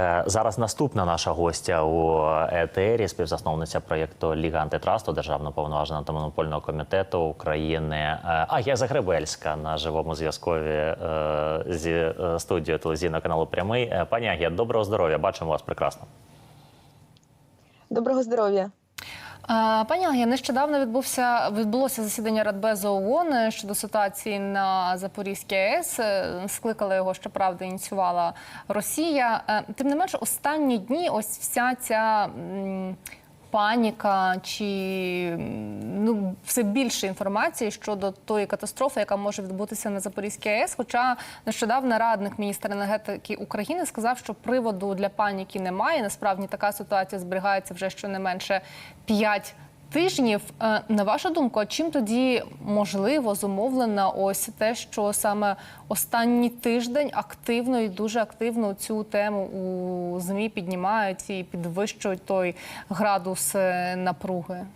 Е, Зараз наступна наша гостя у етері, співзасновниця проєкту Ліга антитрасту, державно повноважена антимонопольного комітету України. Е, Агія Загребельська на живому зв'язкові е, зі студією телевізійного каналу Прямий. Пані Агія, доброго здоров'я! Бачимо вас прекрасно. Доброго здоров'я. Е, Пані Агія, нещодавно відбувся відбулося засідання Радбезу ООН щодо ситуації на Запорізькій АЕС. Скликала його, щоправда, ініціювала Росія. Е, Тим не менш, останні дні ось вся ця. Паніка чи ну все більше інформації щодо тої катастрофи, яка може відбутися на Запорізькій АЕС. Хоча нещодавно радник міністра енергетики України сказав, що приводу для паніки немає. Насправді така ситуація зберігається вже щонайменше 5 тижнів. Е, На вашу думку, чим тоді можливо зумовлено ось те, що саме останній тиждень активно і дуже активно цю тему у змі піднімають і підвищують той градус е, напруги?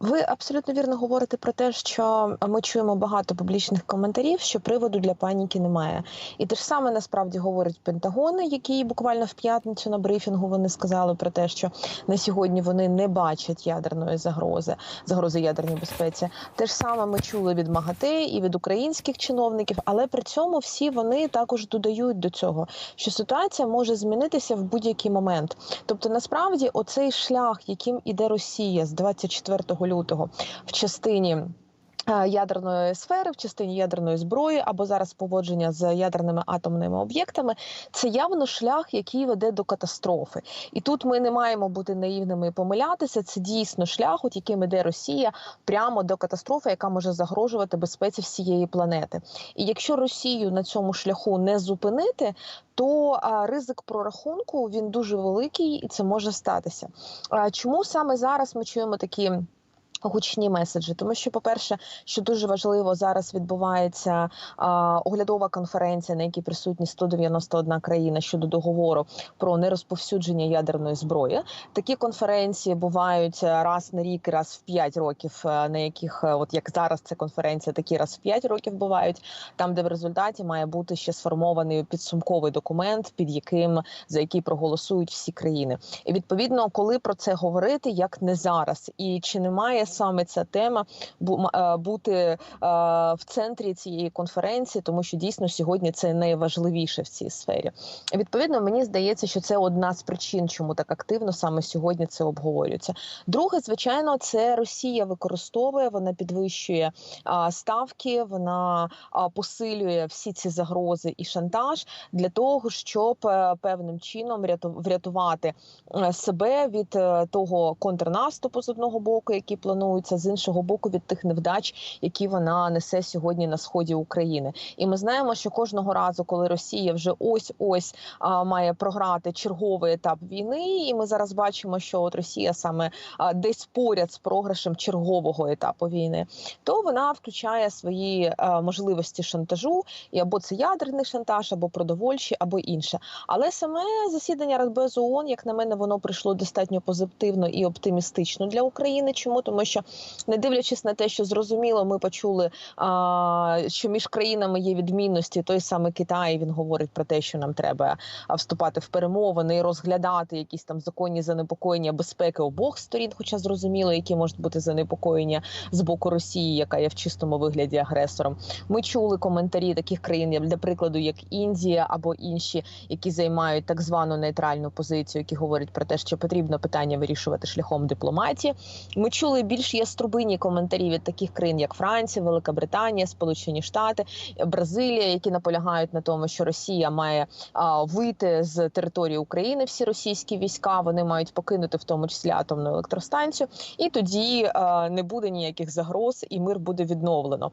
Ви абсолютно вірно говорите про те, що ми чуємо багато публічних коментарів, що приводу для паніки немає. І те ж саме насправді говорить Пентагон, який буквально в п'ятницю на брифінгу вони сказали про те, що на сьогодні вони не бачать ядерної загрози, загрози ядерній безпеці. Те ж саме ми чули від МАГАТЕ і від українських чиновників, але при цьому всі вони також додають до цього, що ситуація може змінитися в будь-який момент. Тобто, насправді, оцей шлях, яким іде Росія з 24 лютого в частині. Е, Ядерної сфери в частині ядерної зброї або зараз поводження з ядерними атомними об'єктами це явно шлях, який веде до катастрофи. І тут ми не маємо бути наївними і помилятися. Це дійсно шлях, от яким іде Росія прямо до катастрофи, яка може загрожувати безпеці всієї планети. І якщо Росію на цьому шляху не зупинити, то а, ризик прорахунку він дуже великий, і це може статися. А, чому саме зараз ми чуємо такі? Гучні меседжі, тому що, по-перше, що дуже важливо, зараз відбувається а, оглядова конференція, на якій присутні 191 країна щодо договору про нерозповсюдження ядерної зброї. Такі конференції бувають раз на рік, раз в 5 років, е, на яких, е, от як зараз ця конференція, такі раз в 5 років бувають, там, де в результаті має бути ще сформований підсумковий документ, під яким за який проголосують всі країни. І відповідно, коли про це говорити, як не зараз, і чи не має саме ця тема е, бути е, в центрі цієї конференції, тому що дійсно сьогодні це найважливіше в цій сфері. Відповідно, мені здається, що це одна з причин, чому так активно саме сьогодні це обговорюється. Друге, звичайно, це Росія використовує, вона підвищує ставки, вона посилює всі ці загрози і шантаж для того, щоб е, певним чином вряту- врятувати себе від того контрнаступу з одного боку, який планується, з іншого боку, від тих невдач, які вона несе сьогодні на сході України. І ми знаємо, що кожного разу, коли Росія вже ось ось має програти черговий етап війни, і ми зараз бачимо, що от Росія саме десь поряд з програшем чергового етапу війни, то вона включає свої можливості шантажу, і або це ядерний шантаж, або продовольчий, або інше. Але саме засідання Радбезу ООН, як на мене, воно прийшло достатньо позитивно і оптимістично для України. Чому тому, що не дивлячись на те, що зрозуміло, ми почули, а, що між країнами є відмінності. Той самий Китай він говорить про те, що нам треба вступати в перемовини і розглядати якісь там законні занепокоєння безпеки обох сторін, хоча зрозуміло, які можуть бути занепокоєння з боку Росії, яка є в чистому вигляді агресором. Ми чули коментарі таких країн, для прикладу, як Індія або інші, які займають так звану нейтральну позицію, які говорять про те, що потрібно питання вирішувати шляхом дипломатії. Ми чули більш яструбинні коментарі від таких країн, як Франція, Велика Британія, Сполучені Штати, Бразилія, які наполягають на тому, що Росія має вийти з території України. Всі російські війська вони мають покинути в тому числі атомну електростанцію, і тоді не буде ніяких загроз, і мир буде відновлено.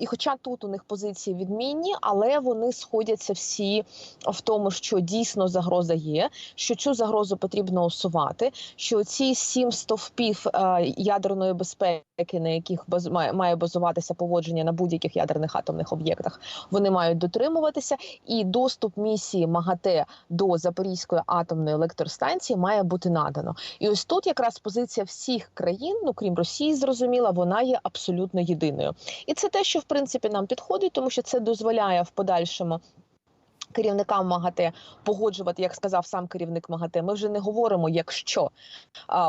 І хоча тут у них позиції відмінні, але вони сходяться всі в тому, що дійсно загроза є, що цю загрозу потрібно усувати. Що ці сім стовпів ядерної безпеки, на яких баз має, базуватися поводження на будь-яких ядерних атомних об'єктах, вони мають дотримуватися, і доступ місії МАГАТЕ до Запорізької атомної електростанції має бути надано. І ось тут якраз позиція всіх країн, ну крім Росії, зрозуміла, вона є абсолютно єдиною. І це те, що в принципі нам підходить, тому що це дозволяє в подальшому Керівникам МАГАТЕ погоджувати, як сказав сам керівник МАГАТЕ. Ми вже не говоримо, якщо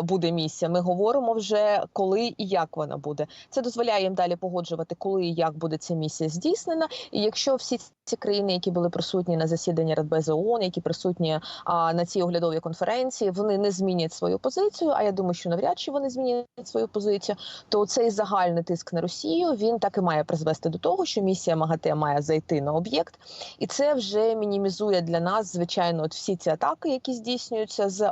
буде місія. Ми говоримо вже коли і як вона буде. Це дозволяє їм далі погоджувати, коли і як буде ця місія здійснена. І якщо всі ці країни, які були присутні на засіданні Радбезу ООН, які присутні на цій оглядовій конференції, вони не змінять свою позицію. А я думаю, що навряд чи вони змінять свою позицію. То цей загальний тиск на Росію він так і має призвести до того, що місія МАГАТЕ має зайти на об'єкт, і це вже мінімізує для нас, звичайно, от всі ці атаки, які здійснюються з е,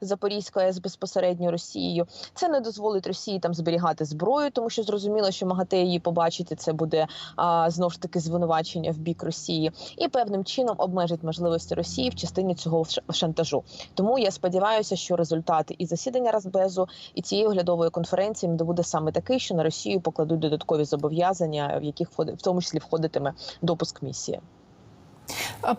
Запорізької АЕС безпосередньо Росією. Це не дозволить Росії там зберігати зброю, тому що зрозуміло, що МАГАТЕ її побачить, і це буде а, знову ж таки звинувачення в бік Росії, і певним чином обмежить можливості Росії в частині цього шантажу. Тому я сподіваюся, що результати і засідання Радбезу, і цієї оглядової конференції буде саме такий, що на Росію покладуть додаткові зобов'язання, в яких в тому числі входитиме допуск місії. А,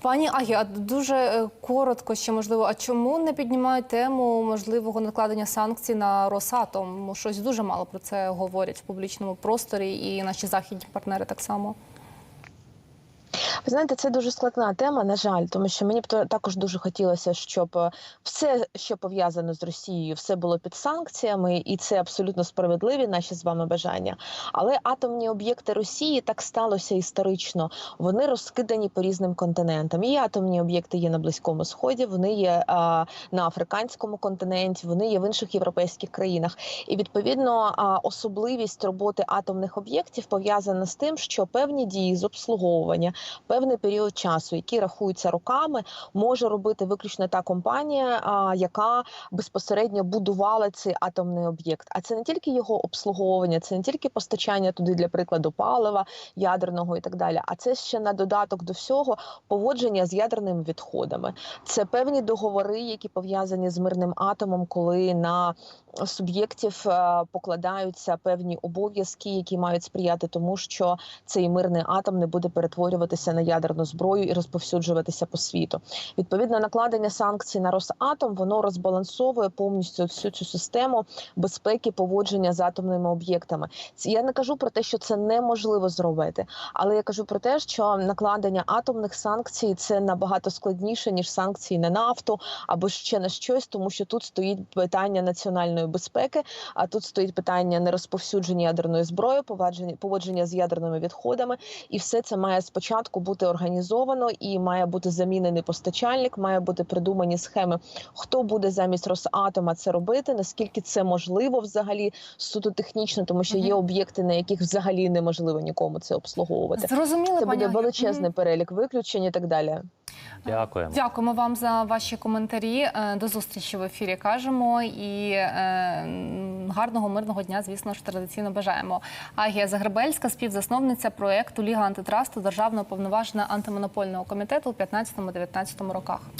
Пані Агі, а дуже е, коротко ще можливо. А чому не піднімають тему можливого накладення санкцій на Росатом? Щось дуже мало про це говорять в публічному просторі, і наші західні партнери так само. Ви знаєте, це дуже складна тема, на жаль, тому що мені б також дуже хотілося, щоб е, все, що пов'язано з Росією, все було під санкціями, і це абсолютно справедливі наші з вами бажання. Але атомні об'єкти Росії так сталося історично. Вони розкидані по різним континентам. І атомні об'єкти є на Близькому Сході, вони є а, на африканському континенті, вони є в інших європейських країнах. І відповідно а, особливість роботи атомних об'єктів пов'язана з тим, що певні дії з обслуговування, певний період часу, які рахуються роками, може робити виключно та компанія, яка безпосередньо будувала цей атомний об'єкт. А це не тільки його обслуговування, це не тільки постачання туди, для прикладу, палива ядерного і так далі. А це ще на додаток до всього поводження з ядерними відходами. Це певні договори, які пов'язані з мирним атомом, коли на суб'єктів е, покладаються певні обов'язки, які мають сприяти тому, що цей мирний атом не буде перетворюватися на ядерну зброю і розповсюджуватися по світу. Відповідно, накладення санкцій на Росатом воно розбалансовує повністю всю цю систему безпеки поводження з атомними об'єктами. Я не кажу про те, що це неможливо зробити, але я кажу про те, що накладення атомних санкцій це набагато складніше ніж санкції на нафту або ще на щось, тому що тут стоїть питання національної безпеки. А тут стоїть питання нерозповсюдження ядерної зброї, поводження з ядерними відходами, і все це має спочатку бути організовано і має бути замінений постачальник, має бути придумані схеми, хто буде замість Росатома це робити, наскільки це можливо взагалі суто технічно, тому що є об'єкти, на яких взагалі неможливо нікому це обслуговувати. Зрозуміло, Це буде Агі. величезний перелік виключень і так далі. Дякуємо. Дякуємо вам за ваші коментарі. Е, До зустрічі в ефірі кажемо і е, гарного мирного дня, звісно ж, традиційно бажаємо. Агія Загребельська, співзасновниця проекту Ліга антитрасту Державного повноважена антимонопольного комітету у 15-19 роках.